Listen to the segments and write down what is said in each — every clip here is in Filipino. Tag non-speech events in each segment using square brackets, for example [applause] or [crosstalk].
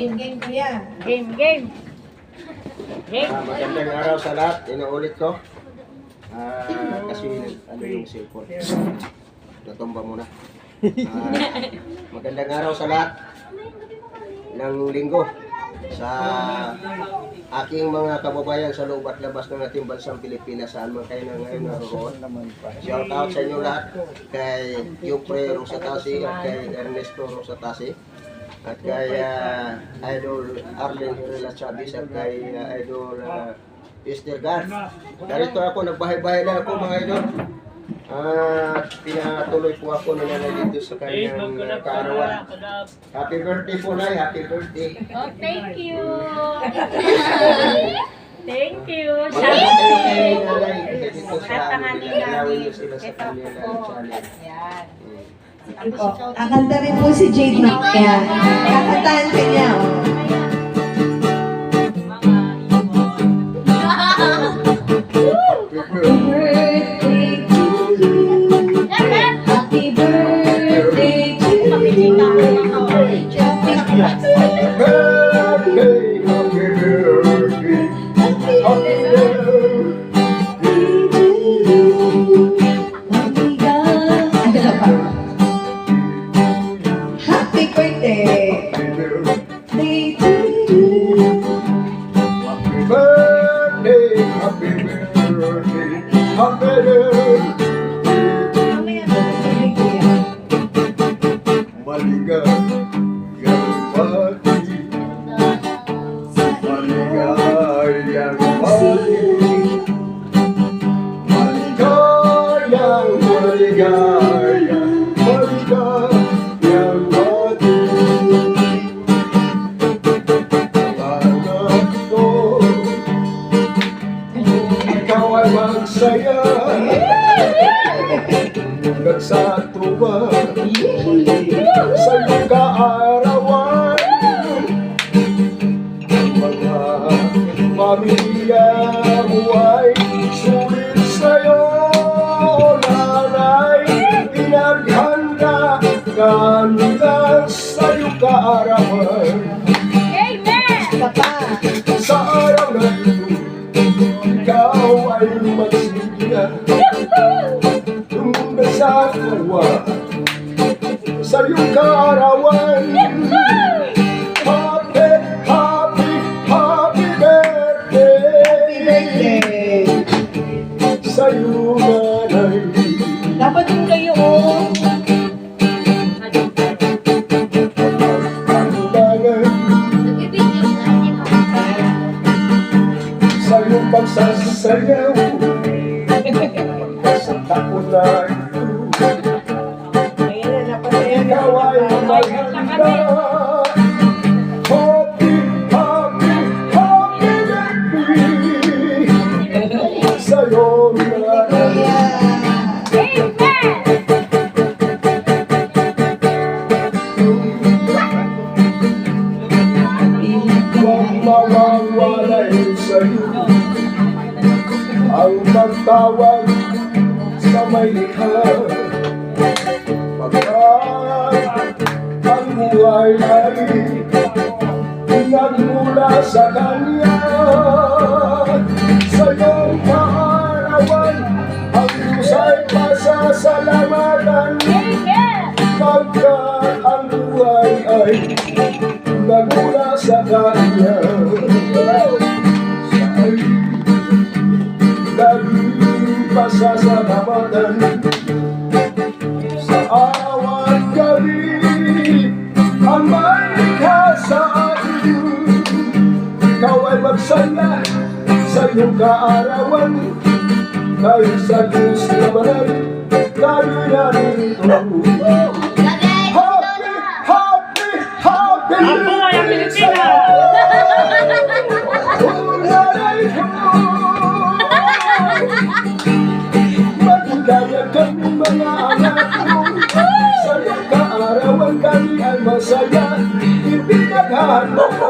Game, game kuya. Game, game. Game. Ah, magandang araw sa lahat. Inuulit ko. Ah, kasi ano yung cellphone. Natumba muna. Ah, magandang araw sa lahat ng linggo sa aking mga kababayan sa loob at labas ng ating bansang Pilipinas saan man kayo na ngayon naroon. Shout out sa inyo lahat kay Jupre Rosatasi at kay Ernesto Rosatasi at kay ah, Idol Arlen Herrera Chavez at kay ah, Idol uh, Esther Gar. Narito ako, nagbahay-bahay na ako mga idol. At pinatuloy po ako na dito sa kanyang uh, kaarawan. Happy birthday po na, happy birthday. Oh, thank you. [laughs] Thank you. Mga Shout kayo out. kay nanay dito sa Tatanganin namin. Ito po. Yan. O, kakanta rin po si Jade Nokia. Kakantahan ka niya. oh. Happy birthday you. Birthday, happy birthday, pamilya mo ay sulit sa'yo Nanay, pinaghanda ka nila sa iyong kaarawan. Amen. Sa araw na ito, ikaw ay magsigilan Tumunda sa tuwa sa iyong kaarawan likha Pagkat ang buhay ay Nagmula sa Kanya Sa iyong Ang Diyos ay pasasalamatan. Pagkat buhay ay nagmula sa Kanya sa iyong kaarawan Dahil sa Diyos naman ay tayo narito Happy, happy, happy Ang buhay ang ko Magkaya kami mga anak mo. Sa iyong kaarawan kami ay masaya Ipinaghahanda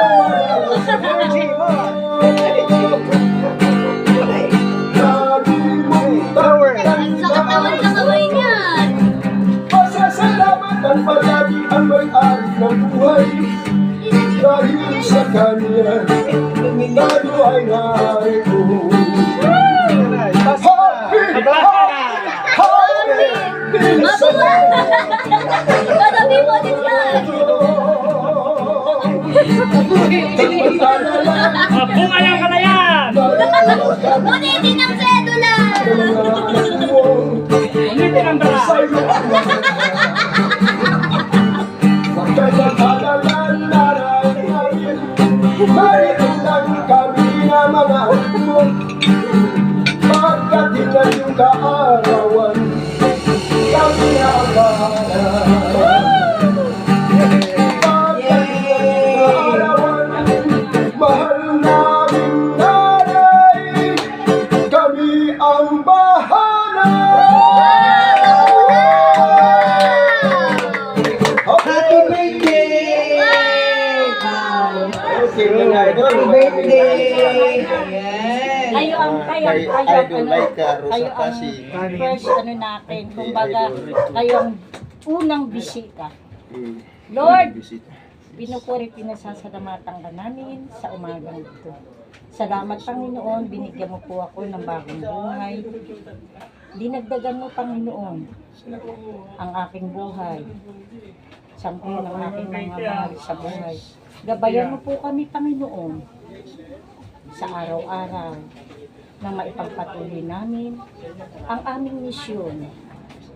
Dahil sa kanya, tayo ay narito Happy! Happy! Ah, bunga ng Happy birthday! Ayan. Kayo ang kayo Kay kayo ang ano, kayo ang first ano natin, kumbaga kayo ang unang bisita. Mm. Lord, Bisita. Pinupuri, pinasasalamatan ka namin sa umagang ito. Salamat Panginoon, binigyan mo po ako ng bagong buhay. Dinagdagan mo Panginoon ang aking buhay. Sampu ng aking mga mahal sa buhay. Gabayan mo po kami Panginoon sa araw-araw na maipagpatuloy namin ang aming misyon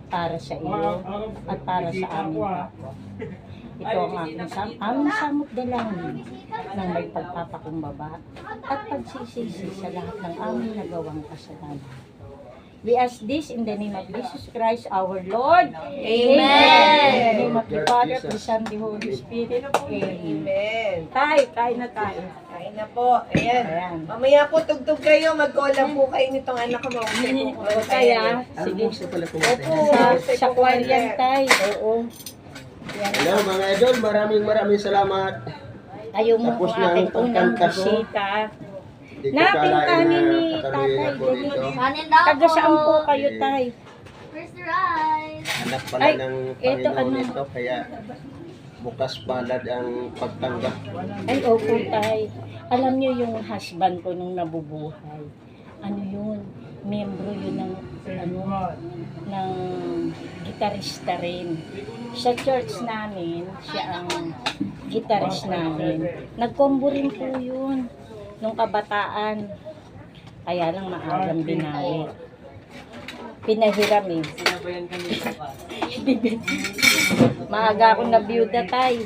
para sa iyo at para sa aming kapwa. [laughs] Ito ang aking sam aming samot dalangin ng may pagpapakumbaba at pagsisisi sa lahat ng aming nagawang kasalanan. We ask this in the name of Jesus Christ, our Lord. Amen. In the name of the Father, the Son, the Holy Spirit. Amen. Amen. Tayo, kain na tayo. Kain na po. Ayan. Ayan. Mamaya po tugtog kayo. Mag-collab po kayo nitong anak ko. Mausay po kaya, sige. Ko Sa, sa kwariyan tayo. Oo. Yan. Hello mga idol, maraming maraming salamat. Kayo mo Tapos ang aking unang bisita. Hindi ko Napin kalain kami ni Tatay Taga saan po kayo, tay? First rise. Anak pala Ay, ng Panginoon ano? ito, kaya bukas palad ang pagtanggap. Ay, opo, tay. Alam niyo yung husband ko nung nabubuhay. Ano yun? Membro yun ng, ano, ng gitarista rin. Sa church namin, siya ang gitarist namin. Nagkombo rin po yun nung kabataan. Kaya lang maagang binawi. Pinahiram eh. [laughs] Maaga akong nabiyuda tay.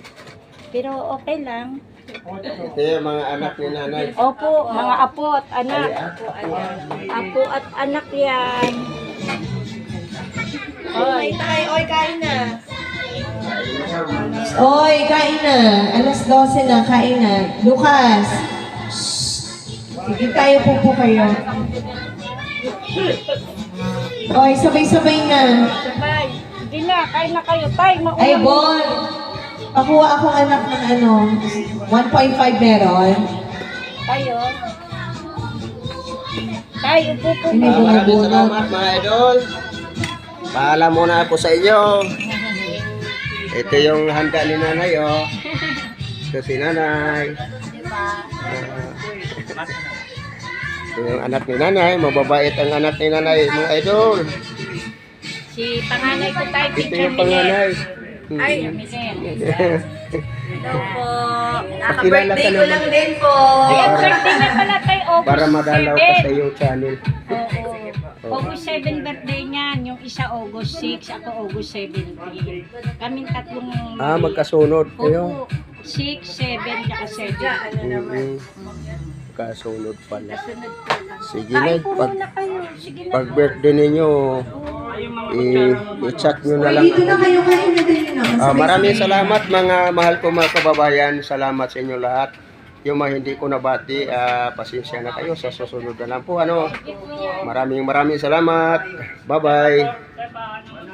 Pero okay lang. Ito yung mga anak ni nanay. Opo, mga apo at anak. Apo at anak yan. Oy, tay. Oy, kain na. Oy, kain na. Alas 12 na, kain na. Lucas. Sige, tayo po po kayo. Oy, sabay-sabay na. Sabay. Sige na, kain na kayo. Tay, mauna. Ay, Bon. Pakuha akong anak ng ano, 1.5 meron. Tayo. Tayo, upo po. Ah, maraming salamat mga idol. Paalam muna ako sa inyo. Ito yung handa ni nanay, oh. Ito si nanay. Ah, [laughs] Ito yung anak ni nanay. Mababait ang anak ni nanay, mga idol. Si panganay ko tayo, Ito yung panganay. Hmm. Ay, Miguel. hello po. Kilala Naka-birthday ka ko naman. lang din po. Ayan, birthday niya pala tayo, August Para madalaw ka sa 7. iyong channel. Oo. August 7 birthday niyan. Yung isa August 6, ako August 17. Kaming tatlong... Ah, magkasunod kayo. Opo. 6, 7, tsaka 7. Ano naman. Mm-mm. Kasunod pala. Sige na, pag, muna kayo. Sige na. pag birthday ninyo, i-chat nyo na lang. dito na kayo kain na din na. Ah, maraming salamat mga mahal ko mga kababayan. Salamat sa inyo lahat. Yung mga hindi ko nabati, ah, pasensya na kayo sa susunod na lang po. Ano? Maraming maraming salamat. Bye-bye.